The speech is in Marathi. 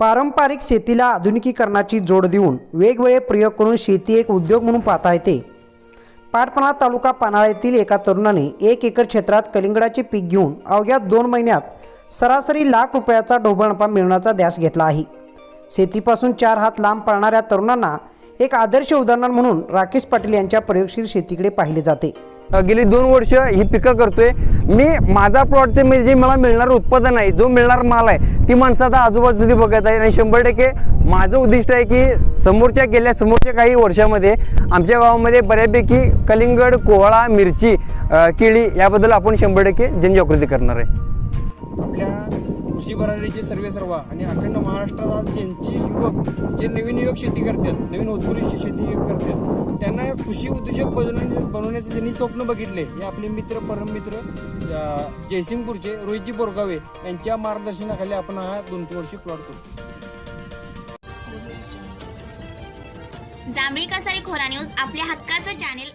पारंपरिक शेतीला आधुनिकीकरणाची जोड देऊन वेगवेगळे प्रयोग करून शेती एक उद्योग म्हणून पाहता येते. पाटपणा तालुका पानाळा येथील एका तरुणाने एक एकर क्षेत्रात कलिंगडाचे पीक घेऊन अवघ्या दोन महिन्यात सरासरी लाख रुपयाचा ढोबळ नफा मिळवण्याचा ध्यास घेतला आहे. शेतीपासून चार हात लांब पाळणाऱ्या तरुणांना एक आदर्श उदाहरण म्हणून राकेश पाटील यांच्या प्रयोगशील शेतीकडे पाहिले जाते. गेली दोन वर्ष ही पिकं करतोय. मी माझा प्लॉटचे म्हणजे जे मला मिळणारं उत्पादन आहे जो मिळणार माल आहे ती माणसं आता आजूबाजूची बघत आहे आणि शंभर टक्के माझं उद्दिष्ट आहे की समोरच्या गेल्या समोरच्या काही वर्षामध्ये आमच्या गावामध्ये बऱ्यापैकी कलिंगड कोहळा मिरची केळी याबद्दल आपण शंभर टक्के जनजागृती करणार आहे. आपल्या कृषी भरारीचे सर्वे सर्व आणि अखंड महाराष्ट्रात ज्यांचे युवक जे नवीन युवक शेती करतात नवीन उत्कृष्ट शेती करतात त्यांना कृषी उद्योजक बनवण्या बनवण्याचे ज्यांनी स्वप्न बघितले हे आपले मित्र परममित्र जयसिंगपूरचे रोहितजी बोरगावे यांच्या मार्गदर्शनाखाली आपण हा दोन तीन वर्षी प्लॉट करतो जांभळी कसारी खोरा न्यूज आपल्या हक्काचं चॅनेल